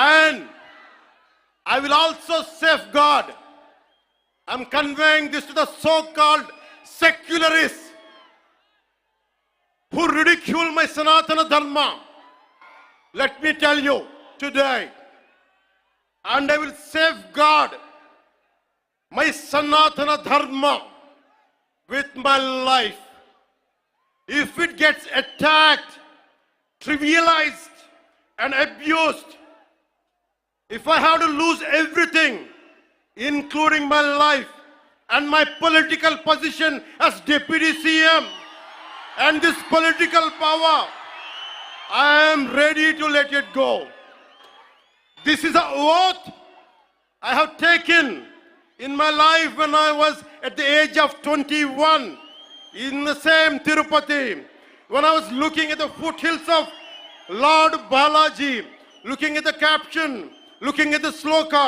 And I will also safeguard. I'm conveying this to the so-called secularists who ridicule my Sanatana Dharma. Let me tell you today, and I will safeguard my Sanatana Dharma with my life. If it gets attacked, trivialized, and abused, if I have to lose everything, including my life and my political position as deputy CM and this political power, I am ready to let it go. This is a oath I have taken in my life when I was at the age of 21 in the same Tirupati, when I was looking at the foothills of Lord Balaji, looking at the caption, looking at the sloka,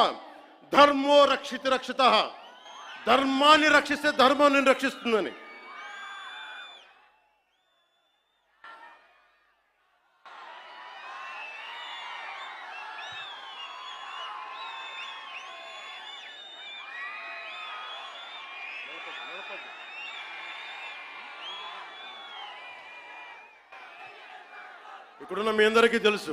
ధర్మో రక్షిత రక్షిత ధర్మాన్ని రక్షిస్తే ధర్మాన్ని రక్షిస్తుందని ఇక్కడున్న మీ అందరికీ తెలుసు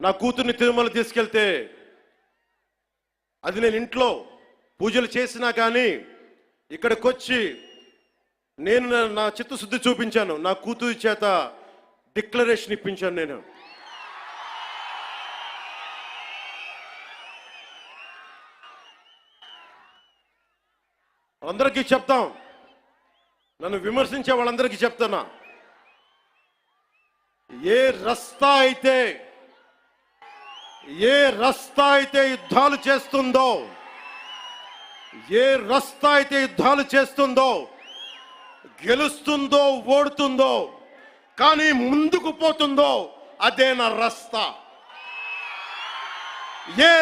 నా కూతుర్ని తిరుమల తీసుకెళ్తే అది నేను ఇంట్లో పూజలు చేసినా కానీ ఇక్కడికి వచ్చి నేను నా- చిత్తశుద్ధి చూపించాను. నా కూతురి చేత డిక్లరేషన్ ఇప్పించాను నేను. అందరికీ చెప్తాం. నన్ను విమర్శించే వాళ్ళందరికీ చెప్తున్నా. ఏ రస్తా అయితే ఏ రస్తా అయితే యుద్ధాలు చేస్తుందో ఏ రస్తా అయితే యుద్ధాలు చేస్తుందో గెలుస్తుందో ఓడుతుందో కానీ ముందుకు పోతుందో అదే నా రస్తా. ఏ